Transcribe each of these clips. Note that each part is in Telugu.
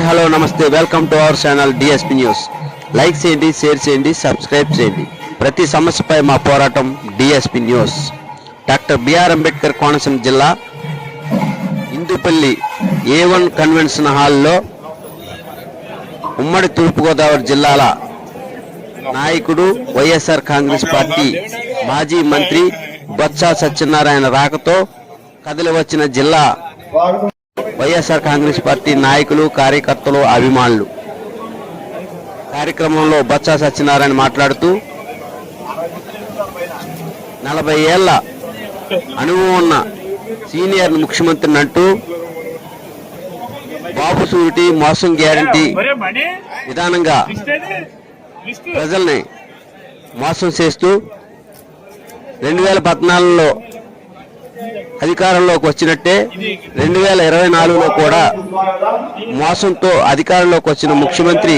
హాయ్ హలో నమస్తే. Welcome to our channel DSP news like చేయండి షేర్ చేయండి సబ్స్క్రైబ్ చేయండి. ప్రతి సమస్యపై మా పోరాటం DSP news doctor BR Ambedkar Konaseema జిల్లా ఇందుపల్లి ఏ వన్ కన్వెన్షన్ హాల్లో ఉమ్మడి తూర్పుగోదావరి జిల్లాల నాయకుడు వైఎస్ఆర్ కాంగ్రెస్ పార్టీ మాజీ మంత్రి బొత్స సత్యనారాయణ రాకతో కదిలి వచ్చిన జిల్లా వైఎస్ఆర్ కాంగ్రెస్ పార్టీ నాయకులు కార్యకర్తలు అభిమానులు. కార్యక్రమంలో బొత్స సత్యనారాయణ మాట్లాడుతూ నలభై ఏళ్ళ అనుభవం ఉన్న సీనియర్ ముఖ్యమంత్రిని అంటూ బాబు సూరిటీ మోసం గ్యారంటీ విధానంగా ప్రజల్ని మోసం చేస్తూ రెండు వేల పద్నాలుగులో అధికారంలోకి వచ్చినట్టే రెండు వేల ఇరవై నాలుగులో కూడా మోసంతో అధికారంలోకి వచ్చిన ముఖ్యమంత్రి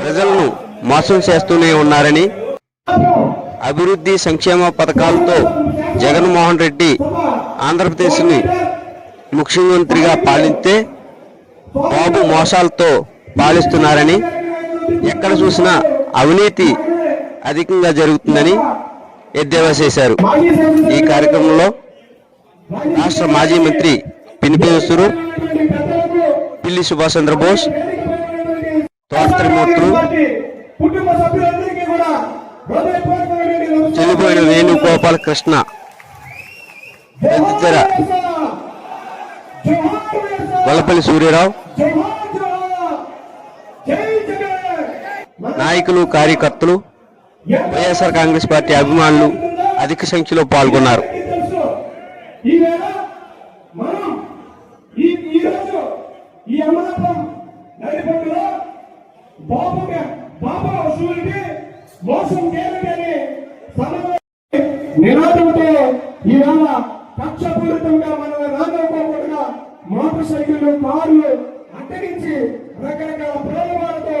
ప్రజలను మోసం చేస్తూనే ఉన్నారని అభివృద్ధి సంక్షేమ పథకాలతో జగన్మోహన్ రెడ్డి ఆంధ్రప్రదేశ్ని ముఖ్యమంత్రిగా పాలిస్తే బాబు మోసాలతో పాలిస్తున్నారని ఎక్కడ చూసినా అవినీతి అధికంగా జరుగుతుందని ఎద్దేవా చేశారు. ఈ కార్యక్రమంలో రాష్ట్ర మాజీ మంత్రి పినిపేశ్వరు పిల్లి సుభాష్ చంద్రబోస్ తోటత్రిమూర్తులు చనిపోయిన వేణుగోపాల కృష్ణ తదితర వలపల్లి సూర్యరావు నాయకులు కార్యకర్తలు వైఎస్ఆర్ కాంగ్రెస్ పార్టీ అభిమానులు అధిక సంఖ్యలో పాల్గొన్నారు. ఈవేళ మనం ఈ ఈ రోజు ఈ అమలాపురం నడిపట్టులో బాబు బాబా వసూలికి మోసం చేయాలని నినాదంతో ఈవేళ కక్షపూరితంగా మన రాజకోకుండా మోటార్ సైకిళ్ళు కార్లు అడ్డగించి రకరకాల ప్రయోగాలతో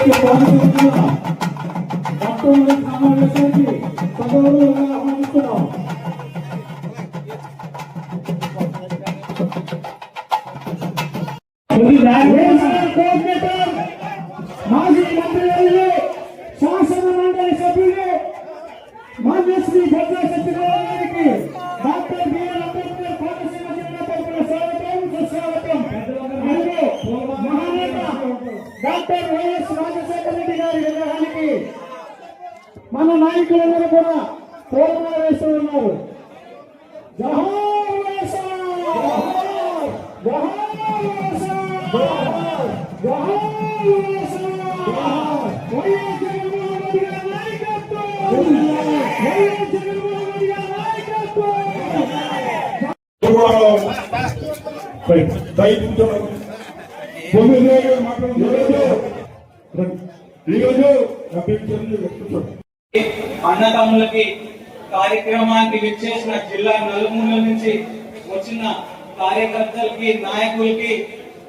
ప్రలోభాలతో కేసు భక్తులను సమావేశానికి సగౌరవంగా ఆహ్వానిస్తున్నాం అన్నదమ్ములకి కార్యక్రమానికి విచ్చేసిన జిల్లా నలుమూల నుంచి చేసిన కార్యకర్తలకి నాయకులకి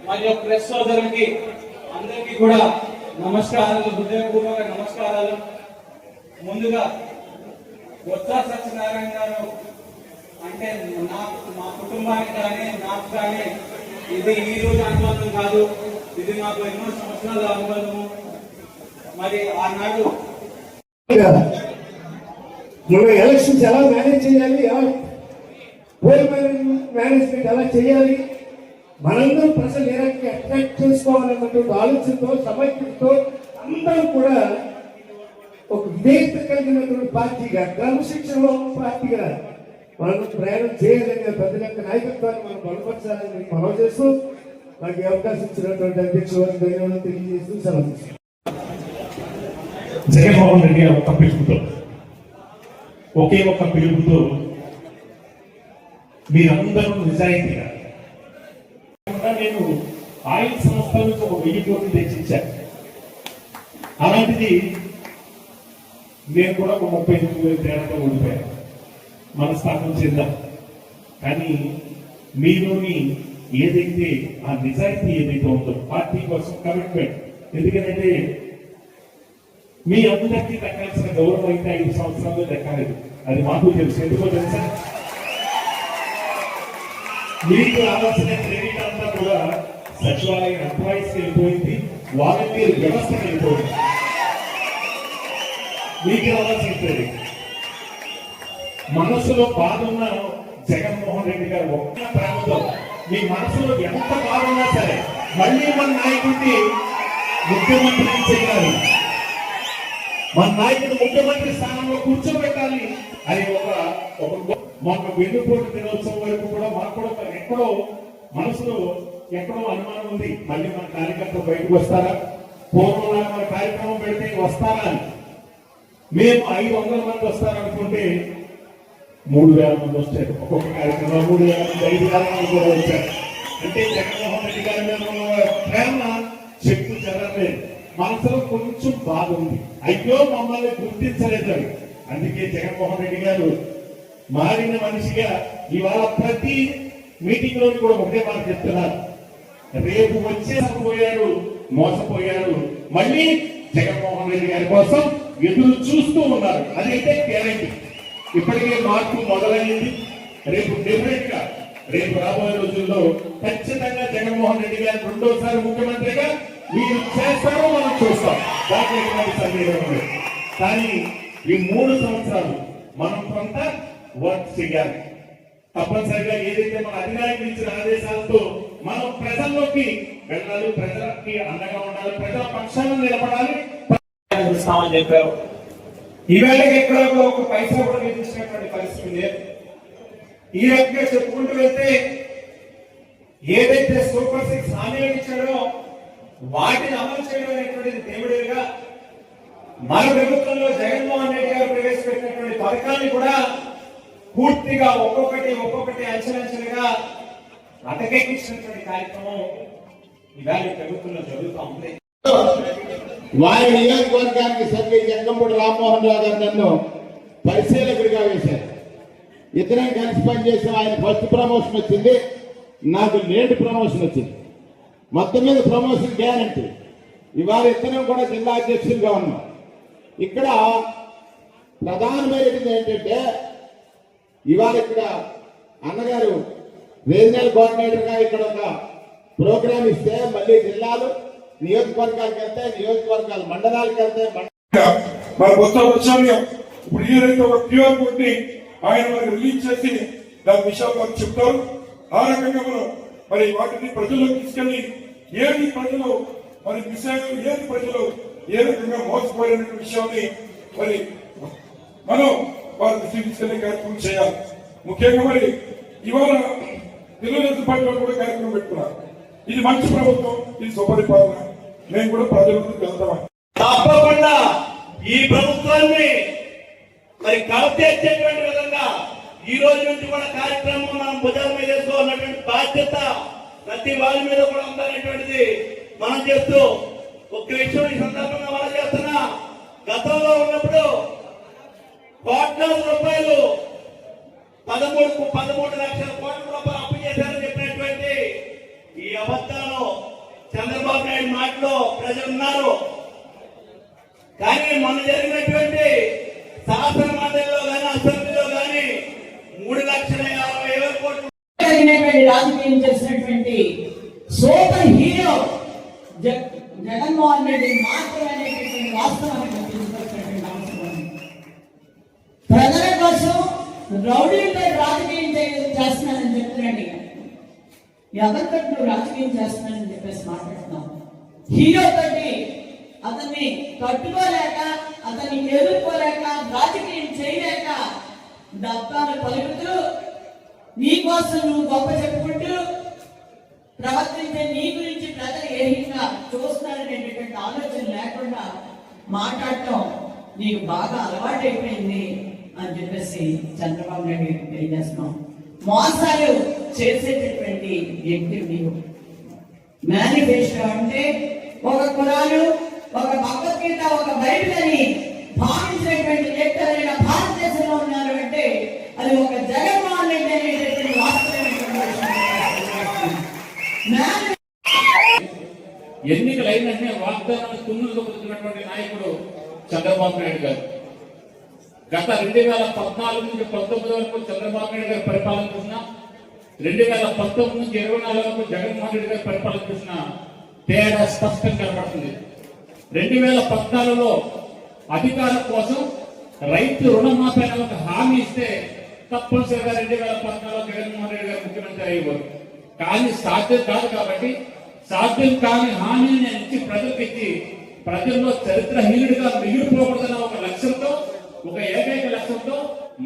మరియు ప్రెస్ సోదరులకి అందరికీ కూడా నమస్కారాలు హృదయపూర్వక నమస్కారాలు. ముందుగా బొత్స సత్యనారాయణ గారు అంటే నా మా కుటుంబానికి కానీ నాకు కానీ ఇది ఈ రోజు అనుబంధం కాదు. ఇది మాకు ఎన్నో సంవత్సరాల అనుబంధము. మరి ఆనాడు మనం ఎలక్షన్స్ ఎలా మేనేజ్ చేయాలి ఎలా హోల్ మేనేజ్మెంట్ ఎలా చేయాలి? మనందరూ ప్రజలు ఏ రకంగా అట్రాక్ట్ చేసుకోవాలన్నటువంటి ఆలోచనతో సమైక్యతతో అందరూ కూడా ఒక విధేయత కలిగినటువంటి పార్టీగా క్రమశిక్షణలో ఉన్న పార్టీగా మనం ప్రయాణం చేయాలని పెద్దల యొక్క నాయకత్వాన్ని మనం బలపరచాలని మనం చేస్తూ నాకు అవకాశం ఇచ్చినటువంటి అధ్యక్షుల ధన్యవాదాలు తెలియజేస్తూ సెలవు జగన్మోహన్ రెడ్డి గారు ఒకే ఒక్క పిలుపుతో మీరందరూ నిజాయితీగా. నేను ఆయిల్ సంస్థల నుంచి ఒక వెయ్యి కోట్లు తెచ్చించాను అలాంటిది నేను కూడా ఒక ముప్పై తొమ్మిది వేల తేడాతో ఉండిపోయాను మనస్థాపం చెందాం. కానీ మీలోని ఏదైతే ఆ నిజాయితీ ఏదైతే ఉందో పార్టీ కోసం కమిట్మెంట్ ఎందుకంటే మీ అందరికీ దక్కాల్సిన గౌరవం అయితే ఐదు సంవత్సరాలు దక్కలేదు. అది మాకు తెలుసు. ఎందుకో తెలుసా? మీకు రావాల్సిన క్రెడిట్ అంతా కూడా సచివాలయం ఎంప్లాయీస్ వెళ్ళిపోయింది. వాలంటీర్ వ్యవస్థ వెళ్ళిపోయింది. మీకు రావాల్సిన క్రెడిట్. మనసులో బాధన్న జగన్మోహన్ రెడ్డి గారు ఒక్క ప్రేమతో మీ మనసులో ఎంత బాధ సరే మళ్ళీ మన నాయకుడిని ముఖ్యమంత్రి చేయాలి? మన నాయకుడు ముఖ్యమంత్రి స్థానంలో కూర్చోబెట్టాలి అని ఒక ఒక మొన్న వెన్నుపోటు దినోత్సవం వరకు కూడా మనకు కూడా ఎక్కడో మనసులో ఎక్కడో అనుమానం ఉంది. మళ్ళీ మన కార్యకర్తలు బయటకు వస్తారా? పూర్వంలాగా మన కార్యక్రమం పెడితే వస్తారా అని. మేము ఐదు వందల మంది వస్తారనుకుంటే మూడు వేల మంది వచ్చారు ఒక్కొక్క కార్యక్రమం మూడు వేల మంది ఐదు వేల మంది కూడా వచ్చారు అంటే జగన్మోహన్ రెడ్డి గారి మీద ఉన్న ప్రేమ చెట్టు చెదరలేదు మనసులో కొంచెం బాధ ఉంది. అయ్యో మమ్మల్ని గుర్తించలేదు అందుకే జగన్మోహన్ రెడ్డి గారు మారిన మనిషిగా ఇవాళ ప్రతి మీటింగ్లో కూడా ఒకటే మాట చెప్తున్నారు. రేపు వచ్చే మోసపోయారు. మళ్ళీ జగన్మోహన్ రెడ్డి గారి కోసం ఎదురు చూస్తూ ఉన్నారు. అదైతే గ్యారంటీ. ఇప్పటికే మార్పు మొదలైంది రేపు డిఫరెంట్గా రేపు రాబోయే రోజుల్లో ఖచ్చితంగా జగన్మోహన్ రెడ్డి గారు రెండోసారి ముఖ్యమంత్రిగా మీరు చేస్తారో మనం చూస్తాం. దాంట్లో సందేహం లేదు. కానీ ఈ మూడు సంవత్సరాలు మనం కొంత వర్క్ చేయాలి తప్పనిసరిగా ఏదైతే మన అధినాయకులు ఇచ్చిన ఆదేశాలతో మనం ప్రజల్లోకి వెళ్ళాలి ప్రజలకి అండగా ఉండాలి ప్రజల పక్షాన నిలబడాలి. చూస్తామని చెప్పారు. ఈవేళ ఎక్కడ ఒక పైసా కూడా విధించినటువంటి పరిస్థితి లేదు. ఈ రకంగా చెప్పుకుంటూ వెళ్తే ఏదైతే సూపర్ సిక్స్ హామీలు ఇచ్చాడో వాటిని అమలు చేయడం అనేటువంటిది దేవుడిగా మన ప్రభుత్వంలో జగన్మోహన్ రెడ్డి గారు ప్రవేశపెట్టినటువంటి పథకాన్ని కూడా పూర్తిగా ఒక్కొక్కటి ఒక్కొక్కటి అంచెలంచెలుగా అటకెక్కించినటువంటి కార్యక్రమం ఇవాళ ప్రభుత్వంలో జరుగుతూ ఉంది. వారి నియోజకవర్గానికి సర్వే జంగంపూడి రామ్మోహన్ రావు గారు నన్ను పరిశీలకుడిగా వేశారు. ఇద్దరం కలిసి పనిచేసాం ఆయన ఫస్ట్ ప్రమోషన్ వచ్చింది నాకు లేట్ ప్రమోషన్ వచ్చింది. మొత్తం మీద ప్రమోషన్ గ్యారంటీ. ఇవాళ ఇద్దరం కూడా జిల్లా అధ్యక్షులుగా ఉన్నాం. ఇక్కడ ప్రధానమైనది ఏంటంటే ఇవాళ ఇక్కడ అన్నగారు రీజనల్ కోఆర్డినేటర్గా ఇక్కడ ఒక ప్రోగ్రామ్ ఇస్తే మళ్ళీ జిల్లాలు నియోజకవర్గాలకు వెళ్తే నియోజకవర్గాలు మండలాలకు వెళ్తే మండ- మరి ఇప్పుడు ఏదైతే ఒక క్యూఆర్ కోడ్ని ఆయన మనకి రిలీజ్ చేసి దాని విషయం మనకు చెప్తారు. ఆ రకంగా మనం మరి వాటిని ప్రజల్లోకి తీసుకెళ్ళి ఏది ప్రజలు మరి మిస్ అయ్యారు ఏది ప్రజలు ఏ రకంగా మోసపోయిన విషయాన్ని మరి మనం వారి దృష్టికి తీసుకెళ్ళే కార్యక్రమం చేయాలి. ముఖ్యంగా మరి ఇవాళ తెలుగుదేశం పార్టీలో కూడా కార్యక్రమం పెట్టుకున్నారు. ఇది మంచి ప్రభుత్వం ఇది సుపరిపాలన మేము కూడా ప్రజలకు వెళ్తామని. తప్పకుండా ఈ ప్రభుత్వాన్ని మరి కవతేర్చేటువంటి విధంగా ఈ రోజు నుంచి కూడా కార్యక్రమం మనం భుజాల మీద వేసుకోవాలన్నటువంటి బాధ్యత ప్రతి వారి మీద కూడా ఉందనేటువంటిది మనం చేస్తూ ఒక్క విషయం ఈ సందర్భంగా మనం చేస్తున్నా. గతంలో ఉన్నప్పుడు కోట్లాది రూపాయలు పదమూడు పదమూడు లక్షల కోట్ల రూపాయలు అప్పు చేశారని చెప్పినటువంటి ఈ అబద్ధాలు చంద్రబాబు నాయుడు మాటలో ప్రజలు ఉన్నారు. కానీ మొన్న జరిగినటువంటి శాసన మండలిలో కానీ అసెంబ్లీలో కానీ మూడు లక్షల యాభై వేల కోట్లు రాజకీయం చేసినటువంటి సూపర్ హీరో జగన్మోహన్ రెడ్డి మాత్రమే వాస్తవాన్ని గుర్తించుకోవాల్సినటువంటి ప్రజల కోసం రౌడీలపై రాజకీయం చేస్తున్నానని చెప్తున్నాడు ఎవరితో నువ్వు రాజకీయం చేస్తున్నానని చెప్పేసి మాట్లాడుతున్నావు హీరో తోటి అతన్ని కట్టుకోలేక అతన్ని ఎదుర్కోలేక రాజకీయం చేయలేక డబ్బాలు పలుకుతూ నీ కోసం నువ్వు గొప్ప చెప్పుకుంటూ ప్రవర్తించే నీ గురించి ప్రజలు ఏ విధంగా చూస్తారనేటటువంటి ఆలోచన లేకుండా మాట్లాడటం నీకు బాగా అలవాటైపోయింది. అని చెప్పేసి చంద్రబాబు నాయుడు తెలియజేస్తున్నాం. మోసాలు చేసేటటువంటి వ్యక్తి నీవు మేనిఫెస్టో అంటే ఒక కులాలు ఒక భగవద్గీత ఒక బైబిల్ అని భావించినటువంటి వ్యక్తి ఎవరైనా భారతదేశంలో ఉన్నారు అంటే అది ఒక జగన్మోహన్ రెడ్డి అనేటటువంటి వాస్తవమైనటువంటి విషయం. వాగ్దానాలు తుమ్ములు దొరుకుతున్నటువంటి నాయకుడు చంద్రబాబు నాయుడు గారు. గత రెండు వేల పద్నాలుగు నుంచి పంతొమ్మిది వరకు చంద్రబాబు నాయుడు గారు పరిపాలన చూసిన రెండు వేల పంతొమ్మిది నుంచి ఇరవై నాలుగు వరకు జగన్మోహన్ రెడ్డి గారు పరిపాలన చూసిన తేడా స్పష్టంగా కనబడుతుంది. రెండు వేల పద్నాలుగులో అధికారం కోసం రైతు రుణమాఫీ అనే ఒక హామీ ఇస్తే తప్పనిసరిగా రెండు వేల పద్నాలుగులో జగన్మోహన్ రెడ్డి గారు ముఖ్యమంత్రి అయ్యేవారు. కానీ సాధ్యం కాదు కాబట్టి సాధ్యం కాని హామీని నేను ఇచ్చి ప్రజలకు ఇచ్చి ప్రజల్లో చరిత్రహీనుడిగా మిగిలిపోకూడదన్న ఒక ఏకైక లక్ష్యంతో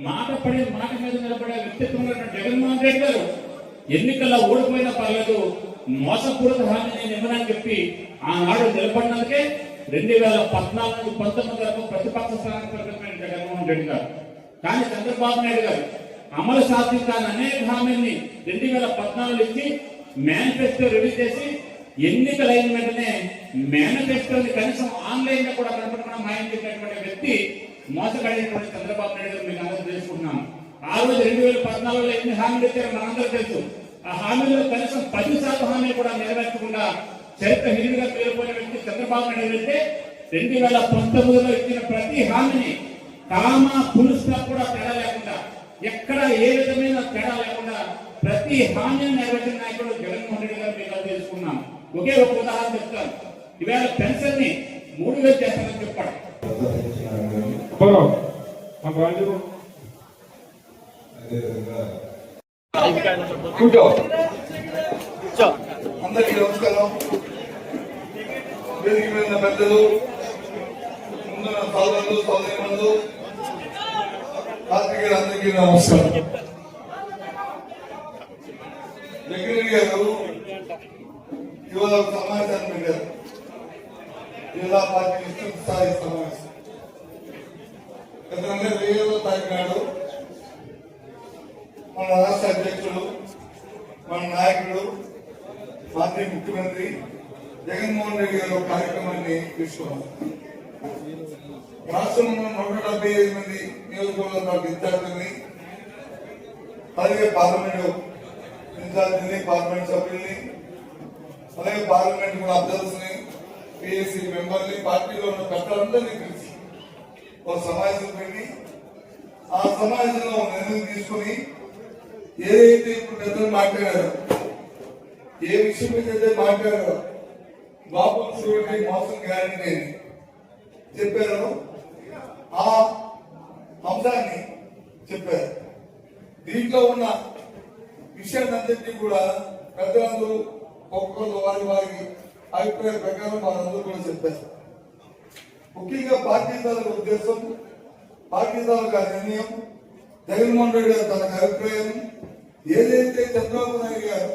మాట పడే మాట మీద నిలబడే వ్యక్తిత్వం జగన్మోహన్ రెడ్డి గారు ఎన్నికల్లో ఓడిపోయినా పర్లేదు మోసపూరిత హామీ నేను ఇవ్వనని చెప్పి ఆనాడు నిలబడినందుకే రెండు వేల పద్నాలుగు నుంచి పంతొమ్మిది వరకు ప్రతిపక్ష స్థానానికి జగన్మోహన్ రెడ్డి గారు. కానీ చంద్రబాబు నాయుడు గారు అమలు సాధించాలని అనేక హామీల్ని రెండు వేల పద్నాలుగు ఇచ్చి మేనిఫెస్టో రిలీజ్ చేసి ఎన్నికలైన వెంటనే మేనిఫెస్టోని కనీసం ఆన్లైన్లో కూడా కనపడకుండా మాయం చేసినటువంటి వ్యక్తి మోసగాడైనటువంటి చంద్రబాబు నాయుడు గారు మీకు అందరూ తెలుసుకుంటున్నాం ఆ రోజు రెండు వేల పద్నాలుగులో ఎన్ని హామీలు ఇచ్చారో మనందరూ తెలుసు. ఆ హామీలో కనీసం పది శాతం హామీ కూడా నెరవేర్చకుండా చరిత్రహీనుడిగా పేరుపోయిన వ్యక్తి చంద్రబాబు నాయుడు అంటే రెండు వేల పంతొమ్మిదిలో ఇచ్చిన ప్రతి హామీని కామ పులుస్తా కూడా తేడా లేకుండా ఎక్కడ ఏ విధమైన తేడా లేకుండా ప్రతి హామీని నెరవేర్చిన నాయకుడు జగన్మోహన్ రెడ్డి గారు మీకు తెలుసుకున్నాం ఒకే ఒక ఉదాహరణ చెప్తాను. ఈవేళ పెన్షన్ని మూడు వేలు చేస్తానని చెప్పాడు. కూర్చో అందరికీ నమస్కారం. వేదిక మీద పెద్దలు ముందున్న సోదరులు సోదరిమణులు పాత్రికేయులందరికీ నమస్కారం. వెంకటరెడ్డి గారు ఇవాళ సమావేశాన్ని పెట్టారు. జిల్లా పార్టీ విస్తృత స్థాయి సమావేశం. గత మన రాష్ట్ర అధ్యక్షుడు మన నాయకుడు మాజీ ముఖ్యమంత్రి జగన్మోహన్ రెడ్డి గారు కార్యక్రమాన్ని తీసుకున్నారు. రాష్ట్రంలో నూట డెబ్బై ఐదు మంది నియోజకవర్గాలకు విద్యార్థుల్ని అలాగే పార్లమెంటు ఇన్ఛార్జిని పార్లమెంట్ సభ్యుల్ని అలాగే పార్లమెంట్ కూడా అభ్యర్థుల్ని పిఎస్సి మెంబర్ని పార్టీలో ఉన్న పెద్దలందరినీ పిలిచి ఒక సమావేశం పెట్టి ఆ సమావేశంలో నిర్ణయం తీసుకుని ఏదైతే ఇప్పుడు పెద్దలు మాట్లాడారో ఏ విషయం మీద అయితే మాట్లాడారో బాబు చూడండి మోసం గ్యారంటీ అని చెప్పారో. ఆ అంశాన్ని చెప్పారు. దీంట్లో ఉన్న విషయాన్నంతటినీ కూడా పెద్దలందరూ ఒక్కొక్కరు వారి వారి అభిప్రాయం ప్రకారం మనందరూ కూడా చెప్పారు. ముఖ్యంగా పార్టీ ఉద్దేశం పార్టీ తాలూకా నిర్ణయం జగన్మోహన్ రెడ్డి గారు తన అభిప్రాయం ఏదైతే చంద్రబాబు నాయుడు గారు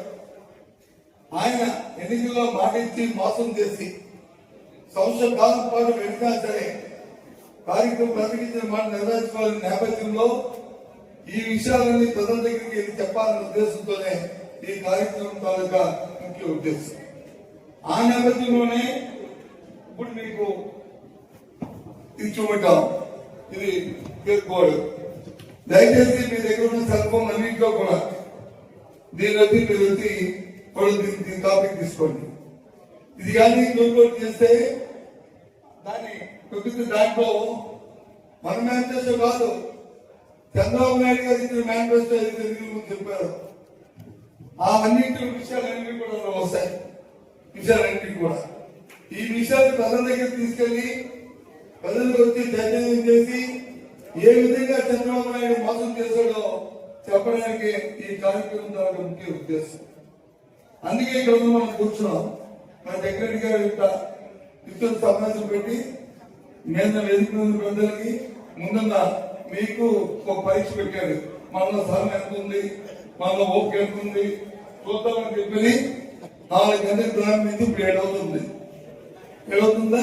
ఆయన ఎన్నికల్లో మాట ఇచ్చి మోసం చేసి సంవత్సర కాలం పాటు పెట్టినా సరే కార్యక్రమం ప్రకటించిన మాట నెరవేర్చుకోవాలని నేపథ్యంలో ఈ విషయాలన్నీ ప్రజల దగ్గరికి వెళ్ళి చెప్పాలనే ఉద్దేశంతోనే ఈ కార్యక్రమం తాలూకా ముఖ్య ఉద్దేశం. ఆ నేపథ్యంలోనే ఇప్పుడు మీకు ఇది చూపెట్టాం ఇది పేర్కోడు. దయచేసి మీ దగ్గర ఉన్న సెల్ ఫోన్ అన్నింటిలో కూడా దీని వచ్చి మీరు వచ్చి కూడా దీని టాపిక్ తీసుకోండి. ఇది కానీ డౌన్లోడ్ చేస్తే దాన్ని ప్రకృతి దాంట్లో మన మేనిఫెస్టో కాదు. చంద్రబాబు నాయుడు గారు ఇచ్చిన మేనిఫెస్టో ఏదైతే చెప్పారు. ఆ అన్నింటి విషయాలన్నీ కూడా వస్తాయి. విషయాలన్నింటికి కూడా. ఈ విషయాలు ప్రజల దగ్గర తీసుకెళ్ళి ప్రజలకు వచ్చి చైతన్యం చేసి ఏ విధంగా చంద్రబాబు నాయుడు మోసం చేశాడో చెప్పడానికి ఈ కార్యక్రమం ద్వారా ముఖ్య ఉద్దేశం. అందుకే ఇక్కడ మనం కూర్చున్నాం. మన దగ్గర గారు యొక్క సమావేశం పెట్టి నిన్న వేదిక మీద ప్రజలకి ముందున్న మీకు ఒక పరీక్ష పెట్టారు. మనలో సహనం ఎంత ఉంది? మనలో ఓపిక ఎంత ఉంది? చూద్దామని చెప్పి నాలుగు గంటలకు ప్రారంభించి ఇప్పుడు ఏడవుతుంది. ఏడవుతుందా?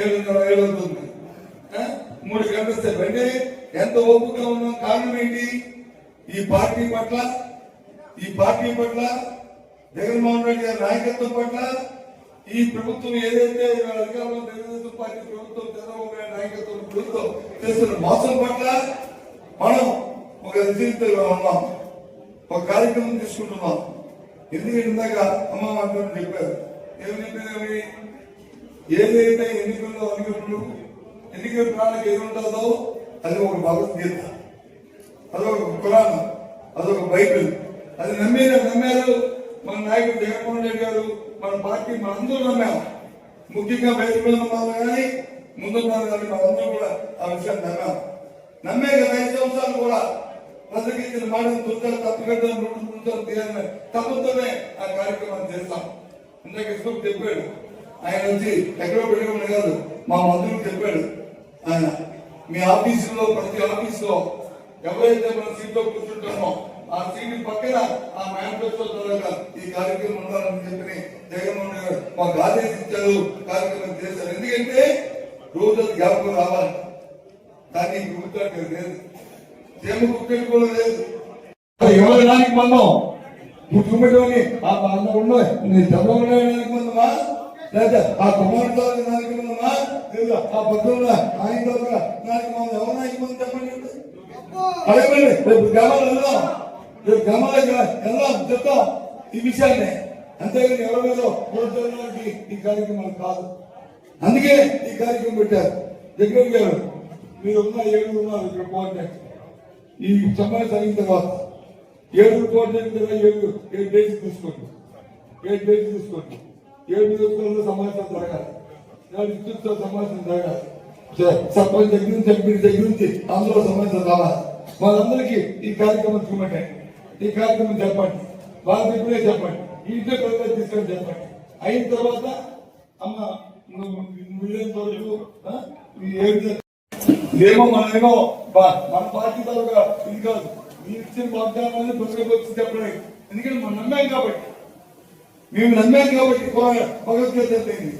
ఏడున్నర ఏడవుతుంది. మూడు గంటలు సేపు అంటే ఎంత ఓపికగా ఉన్నాం? కారణం ఏంటి? ఈ పార్టీ పట్ల ఈ పార్టీ పట్ల జగన్మోహన్ రెడ్డి గారి నాయకత్వం పట్ల ఈ ప్రభుత్వం ఏదైతే అధికారంలో తెలుగుదేశం పార్టీ ప్రభుత్వం చంద్రబాబు నాయుడు నాయకత్వం ప్రభుత్వం చేస్తున్న మోసం పట్ల మనం ఒక రచయితగా ఉన్నాం. ఒక కార్యక్రమం తీసుకుంటున్నాం. ఎందుకంటే ఇందాక అమ్మ మాట్లాడి చెప్పారు? ఏమి చెప్పేది ఏదైతే ఎన్నికల్లో అనుకున్నప్పుడు ఎన్నికల ప్రణాళిక ఏముంటుందో అది ఒక భగవద్గీత. అదొక పురాణం. అదొక బైబిల్. అది నమ్మేది నమ్మారు మన నాయకుడు జగన్మోహన్ రెడ్డి గారు మన పార్టీ మనందరూ నమ్మాం. ముఖ్యంగా బయటకు నమ్మాము కానీ ముందు కానీ మనందరూ కూడా ఆ విషయాన్ని నమ్మాం. నమ్మే కదా ఐదు సంవత్సరాలు కూడా. ప్రజలకు మాటలు మాటను తుంచాలి రెండు తుంచాలి తీయాలని తప్పతోనే ఆ కార్యక్రమాన్ని చేస్తాం. ఇందాక ఇసుకు చెప్పాడు ఆయన వచ్చి ఎక్కడో పెట్టుకోమని కాదు మా మంత్రులు చెప్పాడు. ఆయన మీ ఆఫీసులో ప్రతి ఆఫీసులో ఎవరైతే మన సీట్లో కూర్చుంటామో ఆ సీట్ పక్కన ఆ మేనిఫెస్టో ద్వారా ఈ కార్యక్రమం ఉండాలని చెప్పి జగన్మోహన్ గారు మాకు ఆదేశించారు కార్యక్రమం చేశారు. ఎందుకంటే రోజు జ్ఞాపకం రావాలి. దాన్ని ఈ ప్రభుత్వానికి లేదు తేమ కుక్కడి కూడా లేదు దానికి మనం నువ్వు చూపెట్టుకొని ఆ అందరూ ఉన్నాయి నీ చంద్రబాబు నాయుడు దానికి లేదా ఆ కుమార్ దానికి మందమా? లేదా ఆ పద్మూల ఆయన దానికి మనం ఎవరు నాయకు చెప్పండి అడగండి. రేపు గ్రామాలు వెళ్దాం. రేపు గ్రామాలకు వెళ్దాం. చెప్తాం ఈ విషయాన్ని. అంతేగాని ఎవరి మీద ప్రోత్సహించడానికి ఈ కార్యక్రమం కాదు. అందుకే ఈ కార్యక్రమం పెట్టారు. దగ్గర గారు మీరు ఉన్న ఏడు ఉన్నారు ఇక్కడ కోఆర్డినేట్ ఈ సమావేశం జరిగిన తర్వాత ఏడు కోఆర్డినేట్ ఏడు ఏడు డేస్ తీసుకోండి ఏడు డేస్ చూసుకోండి. ఏడు నియోజకవర్గంలో సమాచారం జరగాలి విద్యుత్తో సమాచారం జరగాలి సర్పంచ్ దగ్గర నుంచి ఎంపీ దగ్గర నుంచి అందరూ సమాచారం రావాలి వాళ్ళందరికీ ఈ కార్యక్రమం చూపండి. ఈ కార్యక్రమం చెప్పండి. వాళ్ళకి ఇప్పుడే చెప్పండి. ఇంట్లో కొలత తీసుకొని చెప్పండి. అయిన తర్వాత అమ్మ నువ్వు వరకు ఏడు ఇదేమో మనమేమో మన పార్టీ తరగా ఇది కాదు. మీరు ఇచ్చిన వాగ్దానాన్ని ప్రజలకు చెప్పడానికి ఎందుకంటే మనం నమ్మాం కాబట్టి. మేము నమ్మాం కాబట్టి భగవద్గీత చెప్పింది.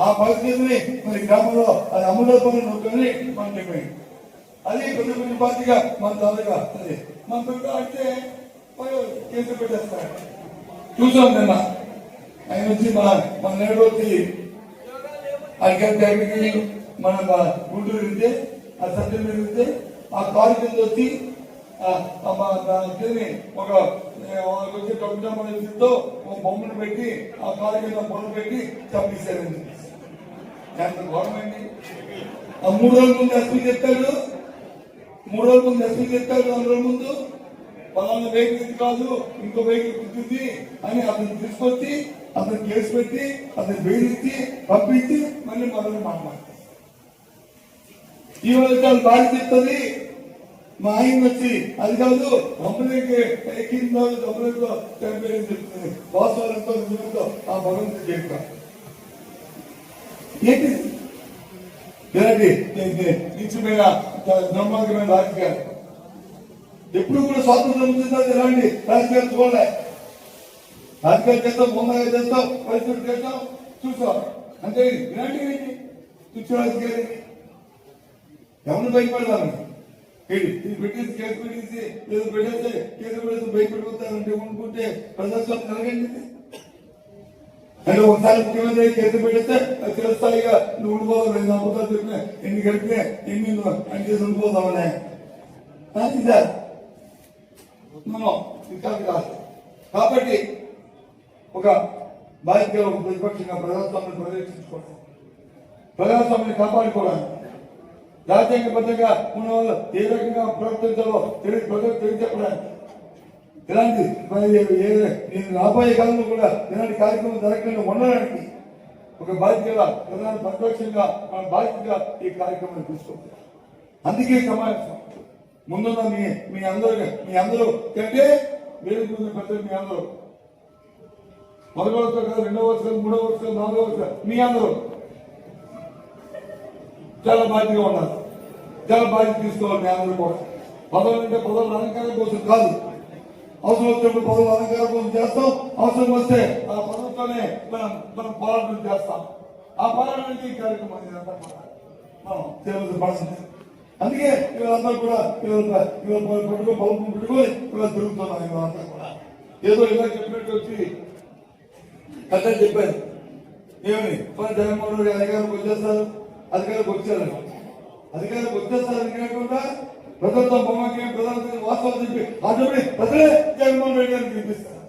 ఆ భగవద్గీతని మరి గ్రామంలో అది అమలు నొక్కని మనం చెప్పాము అది ప్రజల పార్టీగా మన తాలూకా అదే. మన తాలూకా అంటే కేసు పెట్టేస్తారు. చూసాం నిన్న. ఆయన వచ్చి మా మన నేడు వచ్చి అడిగితే మన గుంటూరు వెళ్తే ఆ సత్యం వెళ్తే ఆ కారు కింద వచ్చి ఒక వాళ్ళకి ఒక బొమ్మను పెట్టి ఆ కారు కింద బొమ్మ పెట్టి చంపేశారండి ఎంత ఘోరమండి ఆ మూడు రోజుల ముందు ఎస్పీ చెప్తాడు మూడు రోజుల ముందు ఎస్పీ చెప్తాడు నాలుగు రోజుల ముందు పలానా వెహికల్ ఇది కాదు ఇంకో వెహికల్ గుర్తుంది అని అతను తీసుకొచ్చి అతను కేసు పెట్టి అతను బెయిలిచ్చి పంపించి మళ్ళీ మొదలు మాట్లాడతారు ఈ రోజు చాలా చెప్తుంది మా ఆయన వచ్చి అది కాదు కంపెనీకి ఎక్కిన రోజు కంపెనీతో చనిపోయింది చెప్తుంది వాస్తవాలతో నిజంతో ఆ భగవంతుడు చెప్తాం ఏంటి? నిత్యమైన నమ్మకమైన రాజకీయాలు. ఎప్పుడు కూడా స్వాతంత్రం ఉంటుంది ఎలాంటి రాజకీయాలు చూడలే. రాజకీయాలు చేస్తాం బొమ్మగా చేస్తాం పరిస్థితులు చేస్తాం చూస్తాం అంటే ఇలాంటివి తుచ్చు రాజకీయాలు ఏంటి? ఎవరిని భయపడతాను ఏంటి ఇది పెట్టేసి కేసు పెట్టేసి ఏదో పెట్టేస్తే కేసు పెట్టేసి భయపడిపోతారంటే అనుకుంటే ప్రజాస్వామ్యం కలగండి ఇది. అంటే ఒకసారి ముఖ్యమంత్రి కేసు పెడితే అది చిరస్థాయిగా నువ్వు ఉండిపోదావు రెండు అబద్ధాలు చెప్పిన ఎన్ని గడిపినా ఎన్ని నువ్వు అని చేసి ఉండిపోదామనే ఆ, ఇదా. మనం ఇంకా కాదు కాబట్టి ఒక బాధ్యత ఒక ప్రతిపక్షంగా ప్రజాస్వామ్యం పరిరక్షించుకోవడం ప్రజాస్వామ్యాన్ని కాపాడుకోవడానికి. రాజ్యాంగబద్ధంగా ఉన్న వాళ్ళు ఏ రకంగా ప్రవర్తించాలో తెలియ ప్రజలకు తెలియజెప్పడానికి. ఇలాంటి నేను రాబోయే కాలంలో కూడా ఇలాంటి కార్యక్రమం జరగకుండా ఉండడానికి ఒక బాధ్యతగా ప్రధాన ప్రత్యక్షంగా మన బాధ్యతగా ఈ కార్యక్రమాన్ని తీసుకుంటాం అందుకే సమావేశం ముందున్న మీ మీ అందరూ మీ అందరూ కంటే వేరే ముందు పెద్దలు మీ అందరూ. మొదటి వరుస కాదు రెండో వరుస మూడో వరుస నాలుగో వరుస మీ అందరూ. చాలా బాధ్యతగా ఉన్నారు చాలా బాధ్యత తీసుకోవాలి మీ అందరూ కూడా. పదవులు అంటే పదవులు అలంకారం కోసం కాదు. అవసరం వచ్చినప్పుడు పదవులు అలంకారం కోసం చేస్తాం. అవసరం వస్తే ఆ పదవులతోనే మనం మనం పోరాటం చేస్తాం. ఆ పోరాటానికి ఈ కార్యక్రమం మనం చేయవలసిన పరిస్థితి అందుకే వీళ్ళందరూ కూడా ఇవాళ పట్టుకో బల్బు పెట్టుకొని ఇలా తిరుగుతున్నాం వీళ్ళందరూ కూడా. ఏదో ఇలా చెప్పినట్టు వచ్చి కథ చెప్పారు. ఏమి? మరి జగన్మోహన్ రెడ్డి అధికారం వచ్చేస్తారు అధికారంకి వచ్చారని అధికారంకి వచ్చేస్తారు కాకుండా ప్రజలతో బొమ్మకి ప్రజలతో వాస్తవం చెప్పి ఆ చెప్పి ప్రజలే జగన్మోహన్ రెడ్డి గారిని గెలిపిస్తారు